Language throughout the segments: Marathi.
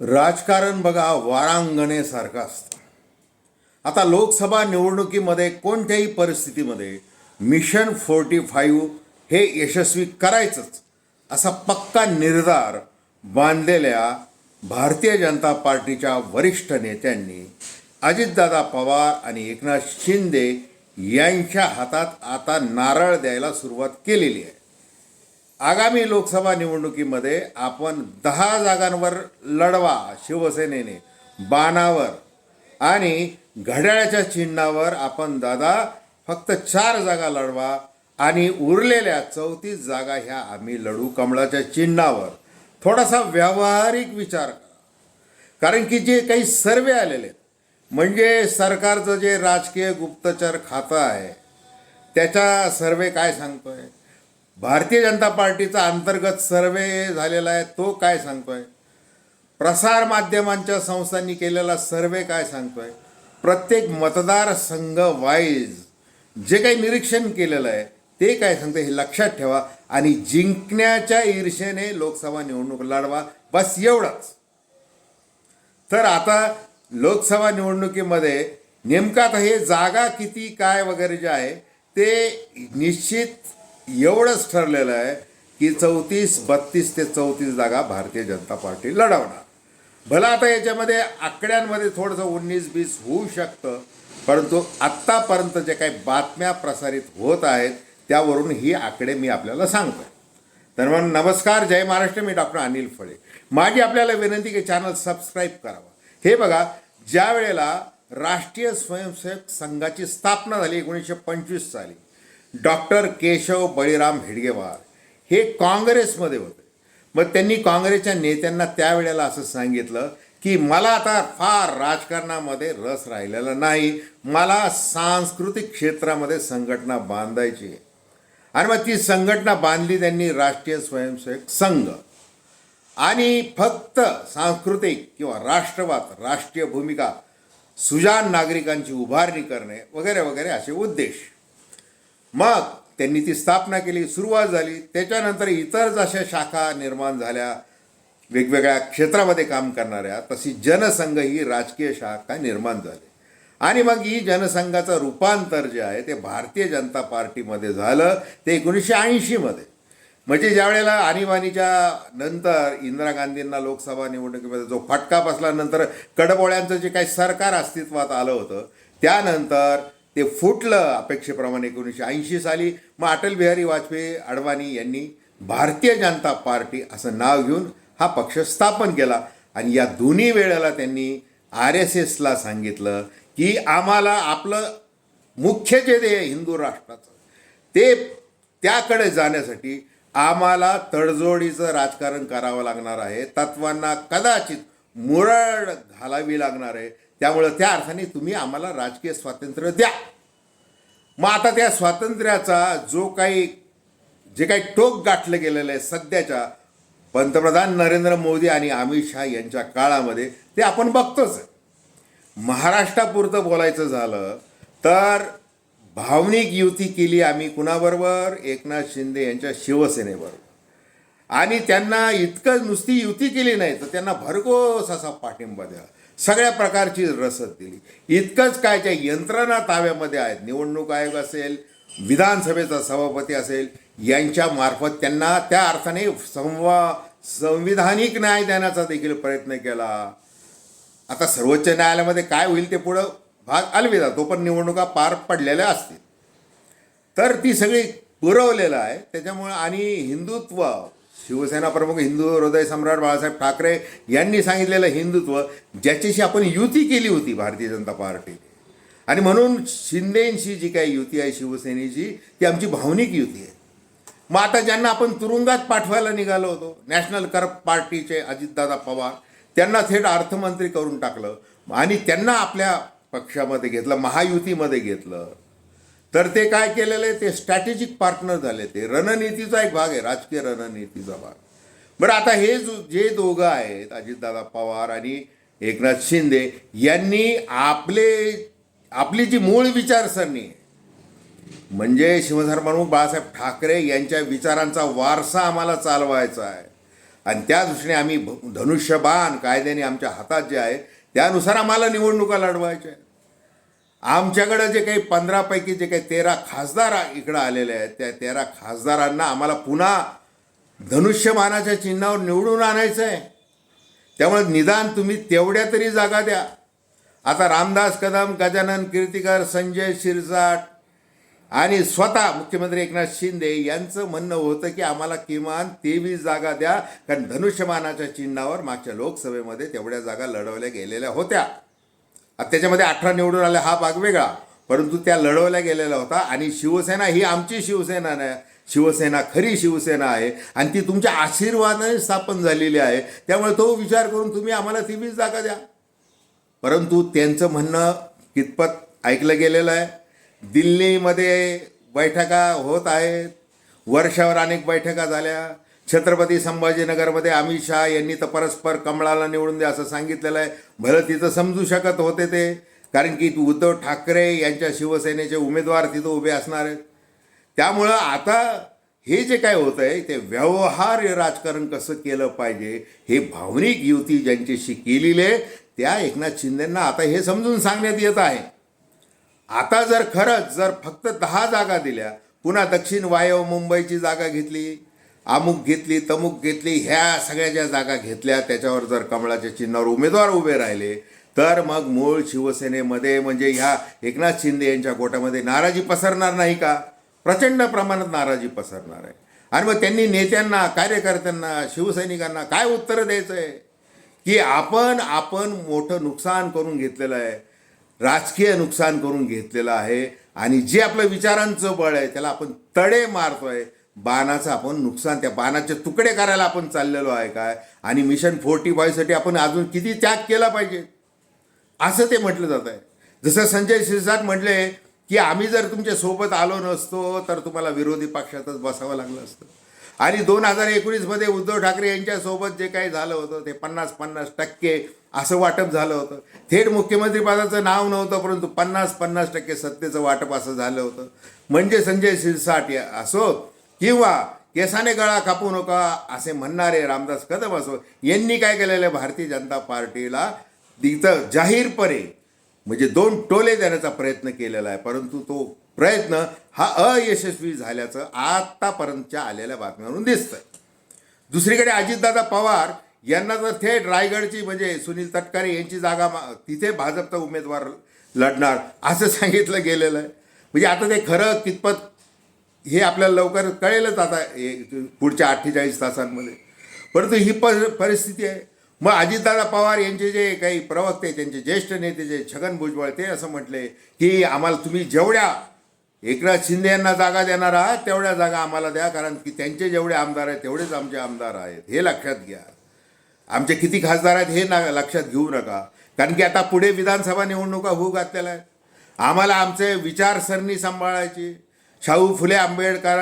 राजकारण बघा वारांगणेसारखं असतं. आता लोकसभा निवडणुकीमध्ये कोणत्याही परिस्थितीमध्ये मिशन फोर्टी फाईव्ह हे यशस्वी करायचंच असा पक्का निर्धार बांधलेल्या भारतीय जनता पार्टीच्या वरिष्ठ नेत्यांनी अजितदादा पवार आणि एकनाथ शिंदे यांच्या हातात आता नारळ द्यायला सुरुवात केलेली आहे. आगामी लोकसभा निवडणुकीमध्ये आपण दहा जागांवर लढवा शिवसेनेने बाणावर आणि घड्याळाच्या चिन्हावर आपण दादा फक्त चार जागा लढवा आणि उरलेल्या चौतीस जागा ह्या आम्ही लढू कमळाच्या चिन्हावर. थोडासा व्यावहारिक विचार करा. कारण की जे काही सर्वे आलेले आहेत म्हणजे सरकारचं जे राजकीय गुप्तचर खातं आहे त्याचा सर्वे काय सांगतो आहे भारतीय जनता पार्टीचा अंतर्गत सर्वे झालेला आहे तो काय सांगतोय? प्रसार माध्यमांच्या संस्थांनी केलेला सर्वे काय सांगतोय? प्रत्येक मतदारसंघ वाईज जे काही निरीक्षण केलेलं आहे ते काय सांगतं हे लक्षात ठेवा आणि जिंकण्याच्या ईर्षेने लोकसभा निवडणूक लढवा. बस एवढंच. तर आता लोकसभा निवडणुकीमध्ये नेमका तर हे जागा किती काय वगैरे जे आहे ते निश्चित एवढंच ठरलेलं आहे की चौतीस बत्तीस ते चौतीस जागा भारतीय जनता पार्टी लढवणार. भला आता याच्यामध्ये आकड्यांमध्ये थोडंसं उन्नीस बीस होऊ शकतं परंतु आत्तापर्यंत जे काही बातम्या प्रसारित होत आहेत त्यावरून ही आकडे मी आपल्याला सांगतो तर मग नमस्कार जय महाराष्ट्र मी डॉक्टर अनिल फळे. माझी आपल्याला विनंती की चॅनल सबस्क्राईब करावं. हे बघा ज्या वेळेला राष्ट्रीय स्वयंसेवक संघाची स्थापना झाली एकोणीसशे पंचवीस साली डॉक्टर केशव बळीराम हेडगेवार हे काँग्रेसमध्ये होते. मग त्यांनी काँग्रेसच्या नेत्यांना त्यावेळेला असं सांगितलं की मला आता फार राजकारणामध्ये रस राहिलेला नाही. मला सांस्कृतिक क्षेत्रामध्ये संघटना बांधायची आहे. आणि मग ती संघटना बांधली त्यांनी राष्ट्रीय स्वयंसेवक संघ. आणि फक्त सांस्कृतिक किंवा राष्ट्रवाद राष्ट्रीय भूमिका सुजान नागरिकांची उभारणी करणे वगैरे वगैरे असे उद्देश. मग त्यांनी ती स्थापना केली सुरुवात झाली. त्याच्यानंतर इतर जशा शाखा निर्माण झाल्या वेगवेगळ्या क्षेत्रामध्ये काम करणाऱ्या तशी जनसंघ ही राजकीय शाखा निर्माण झाली. आणि मग ही जनसंघाचं रूपांतर जे आहे ते भारतीय जनता पार्टीमध्ये झालं ते एकोणीसशे ऐंशीमध्ये म्हणजे ज्यावेळेला आणीबाणीच्या नंतर इंदिरा गांधींना लोकसभा निवडणुकीमध्ये जो फटका बसल्यानंतर कडबोळ्यांचं जे काही सरकार अस्तित्वात आलं होतं त्यानंतर ते फुटलं अपेक्षेप्रमाणे एकोणीसशे ऐंशी साली. मग अटल बिहारी वाजपेयी अडवाणी यांनी भारतीय जनता पार्टी असं नाव घेऊन हा पक्ष स्थापन केला. आणि या दोन्ही वेळेला त्यांनी आर एस एसला सांगितलं की आम्हाला आपलं मुख्य जे ध्येय हिंदू राष्ट्राचं ते त्याकडे जाण्यासाठी आम्हाला तडजोडीचं राजकारण करावं लागणार आहे. तत्वांना कदाचित मुरळ घालावी लागणार आहे. त्यामुळं त्या अर्थाने तुम्ही आम्हाला राजकीय स्वातंत्र्य द्या. मग आता त्या स्वातंत्र्याचा जो काही जे काही टोक गाठलं गेलेलं आहे सध्याच्या पंतप्रधान नरेंद्र मोदी आणि अमित शहा यांच्या काळामध्ये ते आपण बघतोच महाराष्ट्रापुरतं बोलायचं झालं तर भावनिक युती केली आम्ही कुणाबरोबर? एकनाथ शिंदे यांच्या शिवसेनेबरोबर. आणि त्यांना इतकं नुसती युती केली नाही तर त्यांना भरघोस असा पाठिंबा द्या. सगळ्या प्रकारची रसद दिली. इतकंच काय त्या यंत्रणा ताब्यामध्ये आहेत. निवडणूक आयोग असेल विधानसभेचा सभापती असेल यांच्या मार्फत त्यांना त्या अर्थाने संवा संविधानिक न्याय देण्याचा देखील प्रयत्न केला. आता सर्वोच्च न्यायालयामध्ये काय होईल ते पुढं भाग अलविदा. तो पण निवडणुका पार पडलेल्या असतील. तर ती सगळी पुरवलेलं आहे. त्याच्यामुळं आणि हिंदुत्व शिवसेना प्रमुख हिंदू हृदय सम्राट बाळासाहेब ठाकरे यांनी सांगितलेलं हिंदुत्व ज्याच्याशी आपण युती केली होती भारतीय जनता पार्टीने आणि म्हणून शिंदेंशी जी काही युती आहे शिवसेनेची ती आमची भावनिक युती आहे. मग आता ज्यांना आपण तुरुंगात पाठवायला निघालो होतो नॅशनल कर पार्टीचे अजितदादा पवार त्यांना थेट अर्थमंत्री करून टाकलं आणि त्यांना आपल्या पक्षामध्ये घेतलं महायुतीमध्ये घेतलं. तर ते काय केलेलं आहे? ते स्ट्रॅटेजिक पार्टनर झाले ते. रणनीतीचा एक भाग आहे राजकीय रणनीतीचा भाग. बरं आता हे जो जे दोघं आहेत अजितदादा पवार आणि एकनाथ शिंदे यांनी आपले आपली जी मूळ विचारसरणी आहे म्हणजे शिवधर्मप्रमुख बाळासाहेब ठाकरे यांच्या विचारांचा वारसा आम्हाला चालवायचा आहे. आणि त्या दृष्टीने आम्ही धनुष्यबाण कायद्याने आमच्या हातात जे आहे त्यानुसार आम्हाला निवडणुका लढवायच्या आहेत. आमच्याकडं जे काही पंधरापैकी जे काही तेरा खासदार इकडं आलेले आहेत त्या तेरा खासदारांना आम्हाला पुन्हा धनुष्यमानाच्या चिन्हावर निवडून आणायचं आहे. त्यामुळे निदान तुम्ही तेवढ्या तरी जागा द्या. आता रामदास कदम गजानन कीर्तिकर संजय शिरसाट आणि स्वतः मुख्यमंत्री एकनाथ शिंदे यांचं म्हणणं होतं की आम्हाला किमान तेवीस जागा द्या कारण धनुष्यमानाच्या चिन्हावर मागच्या लोकसभेमध्ये तेवढ्या जागा लढवल्या गेलेल्या होत्या. त्याच्यामध्ये अठरा निवडून आल्या हा भाग वेगळा. परंतु त्या लढवल्या गेलेल्या होता आणि शिवसेना ही आमची शिवसेना नाही. शिवसेना खरी शिवसेना आहे आणि ती तुमच्या आशीर्वादाने स्थापन झालेली आहे. त्यामुळे तो विचार करून तुम्ही आम्हाला तेवीस जागा द्या. परंतु त्यांचं म्हणणं कितपत ऐकलं गेलेलं आहे. दिल्लीमध्ये बैठका होत आहेत. वर्षावर अनेक बैठका झाल्या. छत्रपती संभाजीनगरमध्ये अमित शहा यांनी तर परस्पर कमळाला निवडून द्या असं सांगितलेलं आहे. भलं तिथं समजू शकत होते ते. कारण की उद्धव ठाकरे यांच्या शिवसेनेचे उमेदवार तिथं उभे असणार आहेत. त्यामुळं आता हे जे काय होतं आहे ते व्यवहार्य राजकारण कसं केलं पाहिजे हे भावनिक युती ज्यांच्याशी केलेली आहे त्या एकनाथ शिंदेंना आता हे समजून सांगण्यात येत आहे. आता जर खरंच जर फक्त दहा जागा दिल्या पुन्हा दक्षिण वायव मुंबईची जागा घेतली अमुक घेतली तमुक घेतली ह्या सगळ्या ज्या जागा घेतल्या त्याच्यावर जर कमळाच्या चिन्हावर उमेदवार उभे राहिले तर मग मूळ शिवसेनेमध्ये म्हणजे ह्या एकनाथ शिंदे यांच्या गोटामध्ये नाराजी पसरणार नाही का? प्रचंड प्रमाणात नाराजी पसरणार आहे. आणि मग त्यांनी नेत्यांना कार्यकर्त्यांना शिवसैनिकांना काय उत्तरं द्यायचं आहे की आपण आपण मोठं नुकसान करून घेतलेलं आहे राजकीय नुकसान करून घेतलेलं आहे आणि जे आपलं विचारांचं बळ आहे त्याला आपण तडे मारतोय बाणाचं आपण नुकसान त्या बाणाचे तुकडे करायला आपण चाललेलो आहे काय? आणि मिशन फोर्टी फायसाठी आपण अजून किती त्याग केला पाहिजे? असं ते म्हटलं जात आहे. जसं संजय शिरसाट म्हटले की आम्ही जर तुमच्यासोबत आलो नसतो तर तुम्हाला विरोधी पक्षातच बसावं लागलं असतं. आणि दोन हजार एकोणीसमध्ये उद्धव ठाकरे यांच्यासोबत जे काही झालं होतं ते पन्नास पन्नास टक्के असं वाटप झालं होतं. थेट मुख्यमंत्रीपदाचं नाव नव्हतं परंतु पन्नास पन्नास टक्के सत्तेचं वाटप असं झालं होतं. म्हणजे संजय शिरसाट असो किंवा केसाने गळा कापू नका असे म्हणणारे रामदास कदम असो यांनी काय केलेलं आहे? भारतीय जनता पार्टीला तिथं जाहीरपणे म्हणजे दोन टोले देण्याचा प्रयत्न केलेला आहे. परंतु तो प्रयत्न हा अयशस्वी झाल्याचं आत्तापर्यंतच्या आलेल्या बातम्यांवरून दिसतं दुसरीकडे अजितदादा पवार यांना जर थेट रायगडची म्हणजे सुनील तटकरे यांची जागा मा- तिथे भाजपचा उमेदवार लढणार असं सांगितलं गेलेलं आहे. म्हणजे आता ते खरं कितपत हे आपल्याला लवकर कळेलच आता पुढच्या अठ्ठेचाळीस तासांमध्ये. परंतु ही पर परिस्थिती आहे. मग अजितदादा पवार यांचे जे काही प्रवक्ते त्यांचे ज्येष्ठ नेते जे छगन भुजबळ ते असं म्हटले की आम्हाला तुम्ही जेवढ्या एकनाथ शिंदे यांना जागा देणार आहात तेवढ्या जागा आम्हाला द्या कारण की त्यांचे जेवढे आमदार आहेत तेवढेच आमचे आमदार आहेत. हे लक्षात घ्या. आमचे किती खासदार आहेत हे ना लक्षात घेऊ नका. कारण की आता पुढे विधानसभा निवडणुका होऊ घातलेल्या आहेत. आम्हाला आमचे विचारसरणी सांभाळायची शाहू फुले आंबेडकर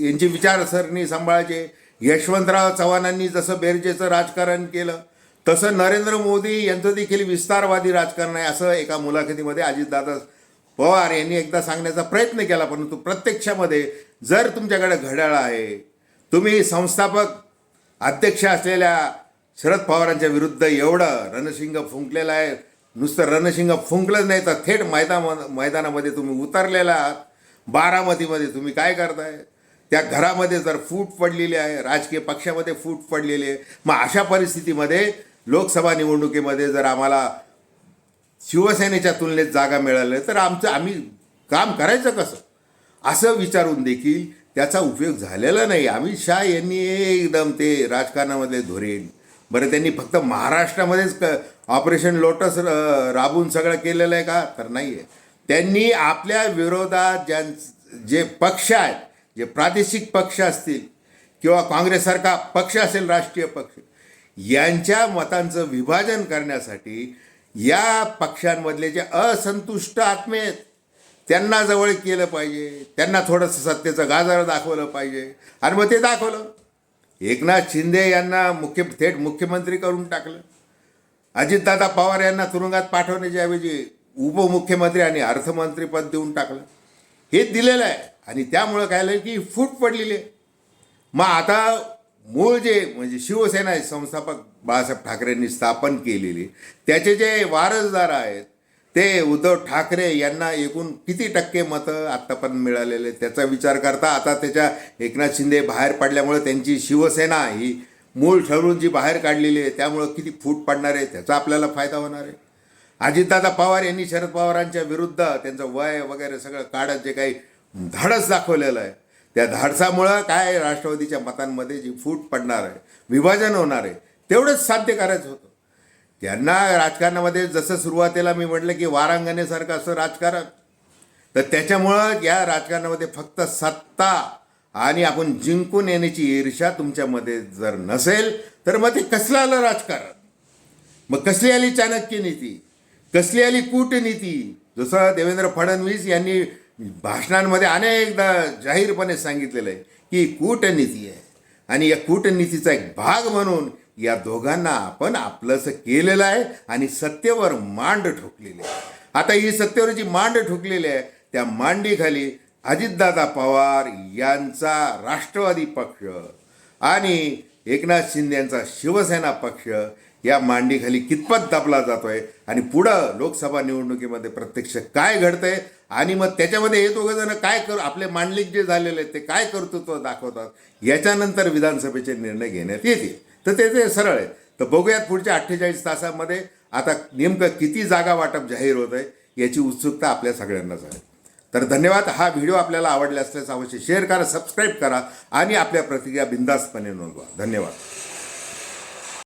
यांची विचारसरणी सांभाळायचे. यशवंतराव चव्हाणांनी जसं बेरजेचं राजकारण केलं तसं नरेंद्र मोदी यांचं देखील विस्तारवादी राजकारण आहे असं एका मुलाखतीमध्ये अजितदादा पवार यांनी एकदा सांगण्याचा प्रयत्न केला. परंतु प्रत्यक्षामध्ये जर तुमच्याकडे घड्याळ आहे तुम्ही संस्थापक अध्यक्ष असलेल्या शरद पवारांच्या विरुद्ध एवढं रणशिंग फुंकलेलं आहे नुसतं रणशिंग फुंकलंच नाही तर थेट मैदान मैदानामध्ये तुम्ही उतरलेला आहात. बारामतीमध्ये तुम्ही काय करताय? त्या घरामध्ये जर फूट पडलेली आहे राजकीय पक्षामध्ये फूट पडलेली आहे मग अशा परिस्थितीमध्ये लोकसभा निवडणुकीमध्ये जर आम्हाला शिवसेनेच्या तुलनेत जागा मिळाली तर आमचं आम्ही काम करायचं कसं? असं विचारून देखील त्याचा उपयोग झालेला नाही. अमित शहा यांनी एकदम ते राजकारणामधले धोरेन बरं त्यांनी फक्त महाराष्ट्रामध्येच क ऑपरेशन लोटस राबून सगळं केलेलं आहे का? तर नाही आहे त्यांनी आपल्या विरोधात ज्यां जे पक्ष आहेत जे प्रादेशिक पक्ष असतील किंवा काँग्रेससारखा पक्ष असेल राष्ट्रीय पक्ष यांच्या मतांचं विभाजन करण्यासाठी या पक्षांमधले जे असंतुष्ट आत्मे आहेत त्यांना जवळ केलं पाहिजे. त्यांना थोडंसं सत्तेचं गाजर दाखवलं पाहिजे. आणि मग ते दाखवलं. एकनाथ शिंदे यांना मुख्य थेट मुख्यमंत्री करून टाकलं. अजितदादा पवार यांना तुरुंगात पाठवण्याच्या ऐवजी उपमुख्यमंत्री आणि अर्थमंत्रीपद देऊन टाकलं. हे दिलेलं आहे. आणि त्यामुळं काय झालं की फूट पडलेली आहे. मग आता मूळ जे म्हणजे शिवसेना आहे, संस्थापक बाळासाहेब ठाकरेंनी स्थापन केलेली त्याचे जे वारसदार आहेत ते उद्धव ठाकरे यांना एकूण किती टक्के मतं आत्तापर्यंत मिळालेले त्याचा विचार करता आता त्याच्या एकनाथ शिंदे बाहेर पडल्यामुळे त्यांची शिवसेना ही मूळ ठरवून जी बाहेर काढलेली आहे त्यामुळं किती फूट पडणार आहे त्याचा आपल्याला फायदा होणार आहे. अजितदादा पवार यांनी शरद पवारांच्या विरुद्ध त्यांचं वय वगैरे सगळं काढत जे काही धाडस दाखवलेलं आहे त्या धाडसामुळं काय राष्ट्रवादीच्या मतांमध्ये जी फूट पडणार आहे विभाजन होणार आहे तेवढंच साध्य करायचं होतं. त्यांना राजकारणामध्ये जसं सुरुवातीला मी म्हटलं की वारांगणेसारखं असं राजकारण तर त्याच्यामुळं या राजकारणामध्ये फक्त सत्ता आणि आपण जिंकून येण्याची ईर्षा तुमच्यामध्ये जर नसेल तर मग ते कसलं आलं राजकारण? मग कसली आली चाणक्य नीती? कसली आली कूटनीती? जसं देवेंद्र फडणवीस यांनी भाषणांमध्ये अनेकदा जाहीरपणे सांगितलेलं आहे की कूटनीती आहे. आणि या कूटनीतीचा एक भाग म्हणून या दोघांना आपण आपलंसं केलेलं आहे आणि सत्तेवर मांड ठोकलेली आहे. आता ही सत्तेवर जी मांड ठोकलेली आहे त्या मांडीखाली अजितदादा पवार यांचा राष्ट्रवादी पक्ष आणि एकनाथ शिंदे यांचा शिवसेना पक्ष या मांडीखाली कितपत दाबला जातोय? आणि पुढं लोकसभा निवडणुकीमध्ये प्रत्यक्ष काय घडतंय? आणि मग त्याच्यामध्ये हे दोघं जण काय करू? आपले मांडलिक जे झालेले आहेत ते काय कर्तृत्व दाखवतात? याच्यानंतर विधानसभेचे निर्णय घेण्यात येतील. तर ते ते सरळ आहे तर बघूयात पुढच्या अठ्ठेचाळीस तासामध्ये आता नेमकं किती जागा वाटप जाहीर होत आहे याची उत्सुकता आपल्या सगळ्यांनाच आहे. तर धन्यवाद. हा व्हिडिओ आपल्याला आवडला असल्यास अवश्य शेअर करा सबस्क्राईब करा आणि आपल्या प्रतिक्रिया बिंदास्तपणे नोंदवा. धन्यवाद.